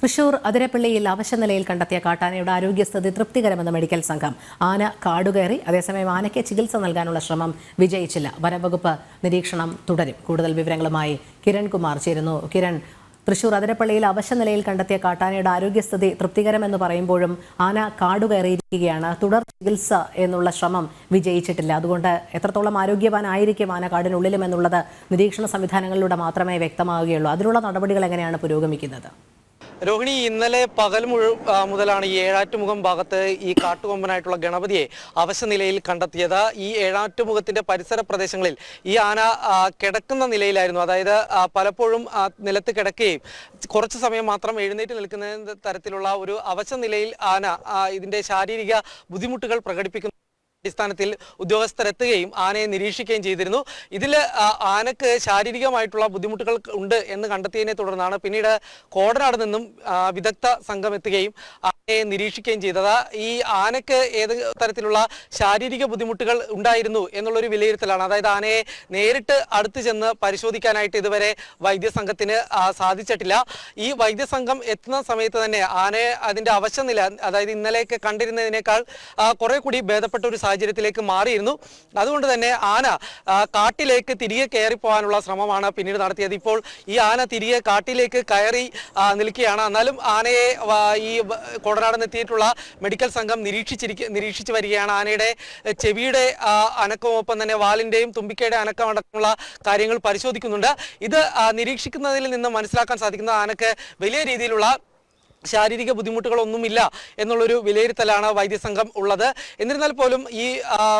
തൃശൂർ അതിരപ്പള്ളിയിൽ അവശനിലയിൽ കണ്ടെത്തിയ കാട്ടാനയുടെ ആരോഗ്യസ്ഥിതി തൃപ്തികരമെന്ന് മെഡിക്കൽ സംഘം. ആന കാടുകയറി അതേസമയം ആനയ്ക്ക് ചികിത്സ നൽകാനുള്ള ശ്രമം വിജയിച്ചില്ല. വനംവകുപ്പ് നിരീക്ഷണം തുടരും. കൂടുതൽ വിവരങ്ങളുമായി കിരൺ കിരൺകുമാർ ചേരുന്നു. കിരൺ തൃശൂർ അതിരപ്പള്ളിയിൽ അവശനിലയിൽ കണ്ടെത്തിയ കാട്ടാനയുടെ ആരോഗ്യസ്ഥിതി തൃപ്തികരമെന്ന് പറയുമ്പോഴും ആന കാടുകയറിയിരിക്കുകയാണ്. തുടർ ചികിത്സ എന്നുള്ള ശ്രമം വിജയിച്ചിട്ടില്ല. അതുകൊണ്ട് എത്രത്തോളം ആരോഗ്യവാനായിരിക്കും ആന കാടിനുള്ളിലും എന്നുള്ളത് നിരീക്ഷണ സംവിധാനങ്ങളിലൂടെ മാത്രമേ വ്യക്തമാവുകയുള്ളൂ. അതിനുള്ള നടപടികൾ എങ്ങനെയാണ് പുരോഗമിക്കുന്നത്? രോഹിണി ഇന്നലെ പകൽ മുഴു മുതലാണ് ഈ ഏഴാറ്റുമുഖം ഭാഗത്ത് ഈ കാട്ടുകൊമ്പനായിട്ടുള്ള ഗണപതിയെ അവശ നിലയിൽ കണ്ടെത്തിയത്. ഈ ഏഴാറ്റുമുഖത്തിന്റെ പരിസര പ്രദേശങ്ങളിൽ ഈ ആന കിടക്കുന്ന നിലയിലായിരുന്നു. അതായത് പലപ്പോഴും നിലത്ത് കിടക്കുകയും കുറച്ച് സമയം മാത്രം എഴുന്നേറ്റ് നിൽക്കുന്ന തരത്തിലുള്ള ഒരു അവശ നിലയിൽ ആന ഇതിന്റെ ശാരീരിക ബുദ്ധിമുട്ടുകൾ പ്രകടിപ്പിക്കുന്നു. അടിസ്ഥാനത്തിൽ ഉദ്യോഗസ്ഥരെത്തുകയും ആനയെ നിരീക്ഷിക്കുകയും ചെയ്തിരുന്നു. ഇതിൽ ആനക്ക് ശാരീരികമായിട്ടുള്ള ബുദ്ധിമുട്ടുകൾ ഉണ്ട് എന്ന് കണ്ടെത്തിയതിനെ തുടർന്നാണ് പിന്നീട് കോടനാട് നിന്നും വിദഗ്ധ സംഘം എത്തുകയും നിരീക്ഷിക്കുകയും ചെയ്തത്. ഈ ആനക്ക് ഏത് തരത്തിലുള്ള ശാരീരിക ബുദ്ധിമുട്ടുകൾ ഉണ്ടായിരുന്നു എന്നുള്ളൊരു വിലയിരുത്തലാണ്. അതായത് ആനയെ നേരിട്ട് അടുത്ത് ചെന്ന് പരിശോധിക്കാനായിട്ട് ഇതുവരെ വൈദ്യസംഘത്തിന് സാധിച്ചിട്ടില്ല. ഈ വൈദ്യസംഘം എത്തുന്ന സമയത്ത് തന്നെ ആനയെ അതിന്റെ അവശനില അതായത് ഇന്നലെയൊക്കെ കണ്ടിരുന്നതിനേക്കാൾ കുറെ കൂടി ഭേദപ്പെട്ട ഒരു സാഹചര്യത്തിലേക്ക് മാറിയിരുന്നു. അതുകൊണ്ട് തന്നെ ആന കാട്ടിലേക്ക് തിരികെ കയറി പോകാനുള്ള ശ്രമമാണ് പിന്നീട് നടത്തിയത്. ഇപ്പോൾ ഈ ആന തിരികെ കാട്ടിലേക്ക് കയറി നിൽക്കുകയാണ്. എന്നാലും ആനയെ ഈ കോടനാട് എത്തിയിട്ടുള്ള മെഡിക്കൽ സംഘം നിരീക്ഷിച്ചിരിക്ക നിരീക്ഷിച്ചു വരികയാണ്. ആനയുടെ ചെവിയുടെ അനക്കമൊപ്പം തന്നെ വാലിന്റെയും തുമ്പിക്കയുടെ അനക്കം അടക്കമുള്ള കാര്യങ്ങൾ പരിശോധിക്കുന്നുണ്ട്. ഇത് നിരീക്ഷിക്കുന്നതിൽ നിന്ന് മനസ്സിലാക്കാൻ സാധിക്കുന്നത് ആനക്ക് വലിയ രീതിയിലുള്ള ശാരീരിക ബുദ്ധിമുട്ടുകളൊന്നുമില്ല എന്നുള്ളൊരു വിലയിരുത്തലാണ് വൈദ്യസംഘം ഉള്ളത്. എന്നിരുന്നാൽ പോലും ഈ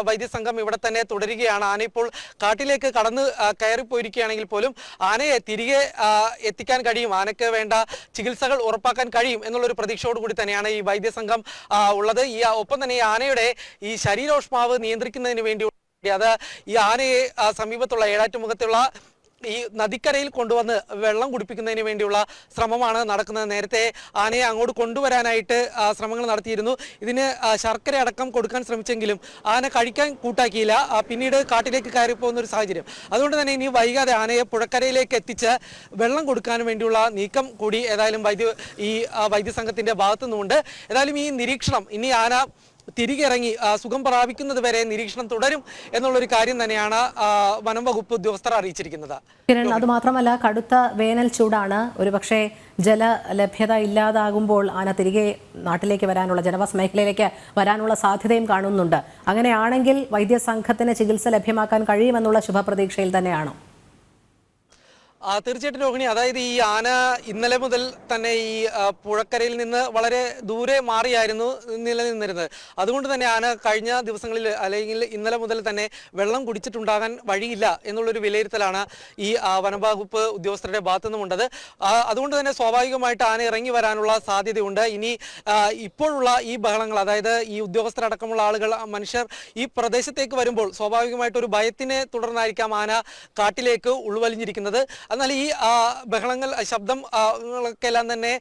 വൈദ്യസംഘം ഇവിടെ തന്നെ തുടരുകയാണ്. ആന ഇപ്പോൾ കാട്ടിലേക്ക് കടന്ന് കയറിപ്പോയിരിക്കുകയാണെങ്കിൽ പോലും ആനയെ തിരികെ എത്തിക്കാൻ കഴിയും. ആനയ്ക്ക് വേണ്ട ചികിത്സകൾ ഉറപ്പാക്കാൻ കഴിയും എന്നുള്ളൊരു പ്രതീക്ഷയോട് കൂടി തന്നെയാണ് ഈ വൈദ്യസംഘം ഉള്ളത്. ഈ ഒപ്പം തന്നെ ഈ ആനയുടെ ഈ ശരീരോഷ്മാവ് നിയന്ത്രിക്കുന്നതിന് വേണ്ടി അത് ഈ ആനയെ സമീപത്തുള്ള ഏഴാറ്റുമുഖത്തുള്ള ഈ നദിക്കരയിൽ കൊണ്ടുവന്ന് വെള്ളം കുടിപ്പിക്കുന്നതിന് വേണ്ടിയുള്ള ശ്രമമാണ് നടക്കുന്നത്. നേരത്തെ ആനയെ അങ്ങോട്ട് കൊണ്ടുവരാനായിട്ട് ശ്രമങ്ങൾ നടത്തിയിരുന്നു. ഇതിന് ശർക്കര അടക്കം കൊടുക്കാൻ ശ്രമിച്ചെങ്കിലും ആന കഴിക്കാൻ കൂട്ടാക്കിയില്ല. പിന്നീട് കാട്ടിലേക്ക് കയറി പോകുന്ന ഒരു സാഹചര്യം. അതുകൊണ്ട് തന്നെ ഇനി വൈകാതെ ആനയെ പുഴക്കരയിലേക്ക് എത്തിച്ച് വെള്ളം കൊടുക്കാൻ വേണ്ടിയുള്ള നീക്കം കൂടി ഏതായാലും വൈദ്യ ഈ വൈദ്യസംഘത്തിന്റെ ഭാഗത്തു നിന്നുണ്ട് ഏതായാലും ഈ നിരീക്ഷണം ഇനി ആന തിരികെ ഇറങ്ങി സുഖം പ്രാപിക്കുന്നത് വരെ നിരീക്ഷണം തുടരും എന്നുള്ളൊരു കാര്യം തന്നെയാണ് വനം വകുപ്പ് ഉദ്യോഗസ്ഥർ അറിയിച്ചിരിക്കുന്നത്. അത് മാത്രമല്ല കടുത്ത വേനൽ ചൂടാണ്. ഒരുപക്ഷെ ജല ലഭ്യത ഇല്ലാതാകുമ്പോൾ ആന തിരികെ നാട്ടിലേക്ക് വരാനുള്ള ജനവാസ മേഖലയിലേക്ക് വരാനുള്ള സാധ്യതയും കാണുന്നുണ്ട്. അങ്ങനെയാണെങ്കിൽ വൈദ്യസംഘത്തിന് ചികിത്സ ലഭ്യമാക്കാൻ കഴിയുമെന്നുള്ള ശുഭപ്രതീക്ഷയിൽ തന്നെയാണോ? തീർച്ചയായിട്ടും രോഹിണി അതായത് ഈ ആന ഇന്നലെ മുതൽ തന്നെ ഈ പുഴക്കരയിൽ നിന്ന് വളരെ ദൂരെ മാറിയായിരുന്നു നിലനിന്നിരുന്നത്. അതുകൊണ്ട് തന്നെ ആന കഴിഞ്ഞ ദിവസങ്ങളിൽ അല്ലെങ്കിൽ ഇന്നലെ മുതൽ തന്നെ വെള്ളം കുടിച്ചിട്ടുണ്ടാകാൻ വഴിയില്ല എന്നുള്ളൊരു വിലയിരുത്തലാണ് ഈ വനംവകുപ്പ് ഉദ്യോഗസ്ഥരുടെ ഭാഗത്തു നിന്നുമുണ്ടത് അതുകൊണ്ട് തന്നെ സ്വാഭാവികമായിട്ട് ആന ഇറങ്ങി വരാനുള്ള സാധ്യതയുണ്ട്. ഇനി ഇപ്പോഴുള്ള ഈ ബഹളങ്ങൾ അതായത് ഈ ഉദ്യോഗസ്ഥരടക്കമുള്ള ആളുകൾ മനുഷ്യർ ഈ പ്രദേശത്തേക്ക് വരുമ്പോൾ സ്വാഭാവികമായിട്ട് ഒരു ഭയത്തിനെ തുടർന്നായിരിക്കാം ആന കാട്ടിലേക്ക് ഉൾവലിഞ്ഞിരിക്കുന്നത്. എന്നാൽ ഈ ബഹളങ്ങൾ ശബ്ദം ആ, തന്നെ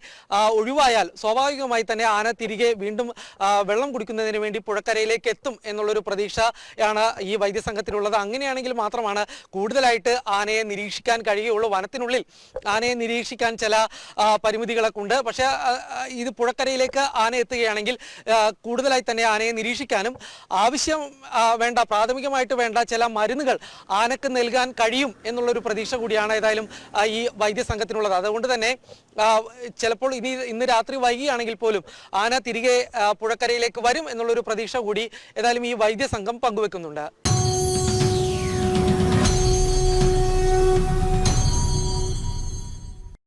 ഒഴിവായാൽ സ്വാഭാവികമായി തന്നെ ആന തിരികെ വീണ്ടും വെള്ളം കുടിക്കുന്നതിന് വേണ്ടി പുഴക്കരയിലേക്ക് എത്തും എന്നുള്ളൊരു പ്രതീക്ഷയാണ് ഈ വൈദ്യസംഘത്തിനുള്ളത് അങ്ങനെയാണെങ്കിൽ മാത്രമാണ് കൂടുതലായിട്ട് ആനയെ നിരീക്ഷിക്കാൻ കഴിയുള്ളൂ വനത്തിനുള്ളിൽ ആനയെ നിരീക്ഷിക്കാൻ ചില പരിമിതികളൊക്കെ ഉണ്ട്. പക്ഷേ ഇത് പുഴക്കരയിലേക്ക് ആന എത്തുകയാണെങ്കിൽ കൂടുതലായി തന്നെ ആനയെ നിരീക്ഷിക്കാനും ആവശ്യം വേണ്ട പ്രാഥമികമായിട്ട് വേണ്ട ചില മരുന്നുകൾ ആനക്ക് നൽകാൻ കഴിയും എന്നുള്ളൊരു പ്രതീക്ഷ കൂടിയാണ് ഏതായാലും ആ, ഈ വൈദ്യസംഘത്തിനുള്ളത്. അതുകൊണ്ട് തന്നെ ചിലപ്പോൾ ഇനി ഇന്ന് രാത്രി വൈകിയാണെങ്കിൽ പോലും ആന തിരികെ പുഴക്കരയിലേക്ക് വരും എന്നുള്ളൊരു പ്രതീക്ഷ കൂടി ഏതായാലും ഈ വൈദ്യസംഘം പങ്കുവെക്കുന്നുണ്ട്.